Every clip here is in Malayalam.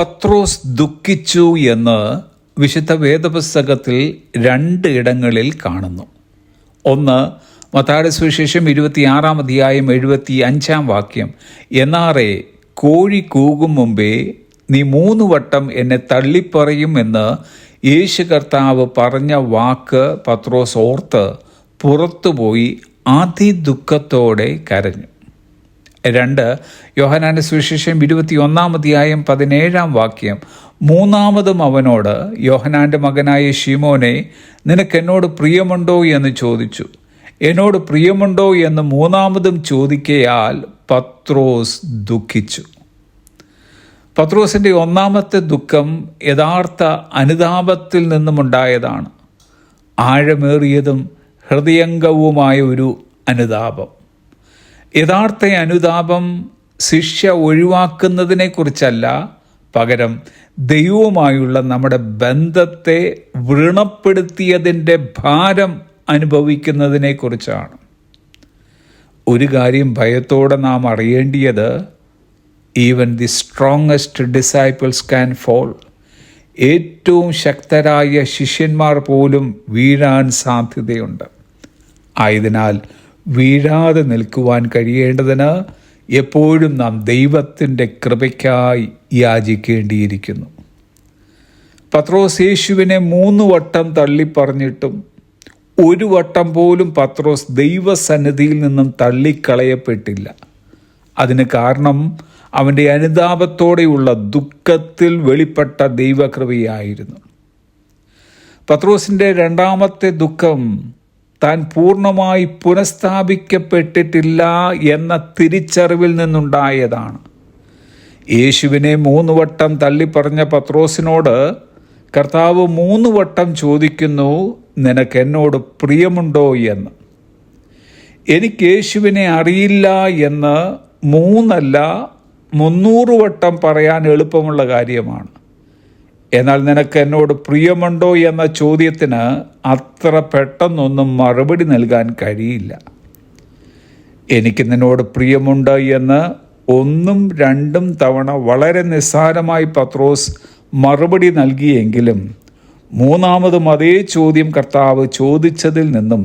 പത്രോസ് ദുഃഖിച്ചു എന്ന് വിശുദ്ധ വേദപുസ്തകത്തിൽ രണ്ട് ഇടങ്ങളിൽ കാണുന്നു. ഒന്ന് മത്താടെ സുവിശേഷം ഇരുപത്തിയാറാം അധ്യായം എഴുപത്തി അഞ്ചാം വാക്യം. എന്നാറെ കോഴി കൂകും മുമ്പേ നീ മൂന്ന് വട്ടം എന്നെ തള്ളിപ്പറയും എന്ന് യേശു കർത്താവ് പറഞ്ഞ വാക്ക് പത്രോസ് ഓർത്ത് പുറത്തുപോയി അതിദുഃഖത്തോടെ കരഞ്ഞു. രണ്ട് യോഹനാന്റെ സുവിശേഷം ഇരുപത്തി ഒന്നാം അധ്യായം പതിനേഴാം വാക്യം. മൂന്നാമതും അവനോട് യോഹനാന്റെ മകനായ ഷിമോനെ നിനക്ക് എന്നോട് പ്രിയമുണ്ടോ എന്ന് ചോദിച്ചു. എന്നോട് പ്രിയമുണ്ടോ എന്ന് മൂന്നാമതും ചോദിക്കയാൽ പത്രോസ് ദുഃഖിച്ചു. പത്രോസിന്റെ ഒന്നാമത്തെ ദുഃഖം യഥാർത്ഥ അനുതാപത്തിൽ നിന്നുമുണ്ടായതാണ് ആഴമേറിയതും ഹൃദയംഗവുമായ ഒരു അനുതാപം. യഥാർത്ഥ അനുതാപം ശിക്ഷ ഒഴിവാക്കുന്നതിനെക്കുറിച്ചല്ല പകരം ദൈവവുമായുള്ള നമ്മുടെ ബന്ധത്തെ വ്രണപ്പെടുത്തിയതിന്റെ ഭാരം അനുഭവിക്കുന്നതിനെക്കുറിച്ചാണ് ഒരു കാര്യം ഭയത്തോടെ നാം അറിയേണ്ടിയത് even the strongest disciples can fall ഏറ്റവും ശക്തരായ ശിഷ്യന്മാർ പോലും വീഴാൻ സാധ്യതയുണ്ട്. ആയതിനാൽ വീഴാതെ നിൽക്കുവാൻ കഴിയേണ്ടതിന് എപ്പോഴും നാം ദൈവത്തിന്റെ കൃപയ്ക്കായി യാചിക്കേണ്ടിയിരിക്കുന്നു. പത്രോസ് യേശുവിനെ മൂന്ന് വട്ടം തള്ളിപ്പറഞ്ഞിട്ടും ഒരു വട്ടം പോലും പത്രോസ് ദൈവസന്നിധിയിൽ നിന്നും തള്ളിക്കളയപ്പെട്ടില്ല. അതിന് കാരണം അവന്റെ അനുതാപത്തോടെയുള്ള ദുഃഖത്തിൽ വെളിപ്പെട്ട ദൈവകൃപയായിരുന്നു. പത്രോസിന്റെ രണ്ടാമത്തെ ദുഃഖം താൻ പൂർണമായി പുനഃസ്ഥാപിക്കപ്പെട്ടിട്ടില്ല എന്ന തിരിച്ചറിവിൽ നിന്നുണ്ടായതാണ്. യേശുവിനെ മൂന്ന് വട്ടം തള്ളിപ്പറഞ്ഞ പത്രോസിനോട് കർത്താവ് മൂന്ന് വട്ടം ചോദിക്കുന്നു നിനക്ക് എന്നോട് പ്രിയമുണ്ടോ എന്ന്? എനിക്ക് യേശുവിനെ അറിയില്ല എന്ന് മൂന്നല്ല മുന്നൂറ് വട്ടം പറയാൻ എളുപ്പമുള്ള കാര്യമാണ്. എന്നാൽ നിനക്ക് എന്നോട് പ്രിയമുണ്ടോ എന്ന ചോദ്യത്തിന് അത്ര പെട്ടെന്നൊന്നും മറുപടി നൽകാൻ കഴിയില്ല. എനിക്ക് നിന്നോട് പ്രിയമുണ്ട് എന്ന് ഒന്നും രണ്ടും തവണ വളരെ നിസ്സാരമായി പത്രോസ് മറുപടി നൽകിയെങ്കിലും മൂന്നാമതും അതേ ചോദ്യം കർത്താവ് ചോദിച്ചതിൽ നിന്നും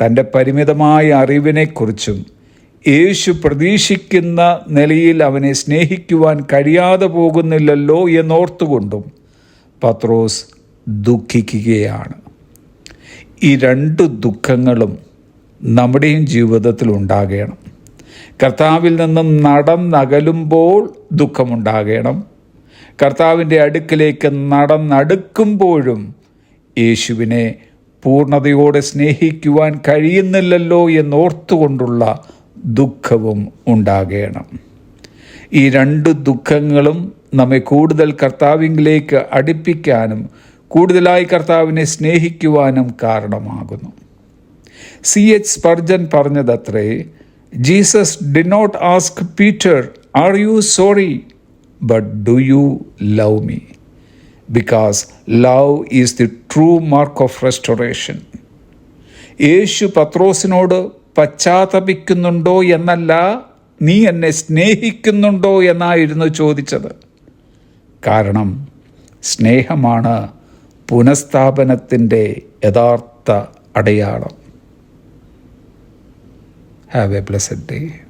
തന്റെ പരിമിതമായ അറിവിനെക്കുറിച്ചും യേശു പ്രതീക്ഷിക്കുന്ന നിലയിൽ അവനെ സ്നേഹിക്കുവാൻ കഴിയാതെ പോകുന്നില്ലല്ലോ എന്നോർത്തുകൊണ്ടും പത്രോസ് ദുഃഖിക്കുകയാണ്. ഈ രണ്ട് ദുഃഖങ്ങളും നമ്മുടെയും ജീവിതത്തിൽ ഉണ്ടാകണം. കർത്താവിൽ നിന്നും നടന്നകലുമ്പോൾ ദുഃഖമുണ്ടാകണം. കർത്താവിന്റെ അടുക്കിലേക്ക് നടന്നടുക്കുമ്പോഴും യേശുവിനെ പൂർണതയോടെ സ്നേഹിക്കുവാൻ കഴിയുന്നില്ലല്ലോ എന്നോർത്തുകൊണ്ടുള്ള ദുഃഖവും ഉണ്ടാകണം. ഈ രണ്ട് ദുഃഖങ്ങളും നമ്മെ കൂടുതൽ കർത്താവിംഗിലേക്ക് അടുപ്പിക്കാനും കൂടുതലായി കർത്താവിനെ സ്നേഹിക്കുവാനും കാരണമാകുന്നു. C H Spurgeon പറഞ്ഞതത്രേ Jesus did not ask Peter are you sorry but do you love me because love is the true mark of restoration യേശു പത്രോസിനോട് പശ്ചാത്തപിക്കുന്നുണ്ടോ എന്നല്ല നീ എന്നെ സ്നേഹിക്കുന്നുണ്ടോ എന്നായിരുന്നു ചോദിച്ചത്. കാരണം സ്നേഹമാണ് പുനഃസ്ഥാപനത്തിന്റെ യഥാർത്ഥ അടയാളം. Have A blessed day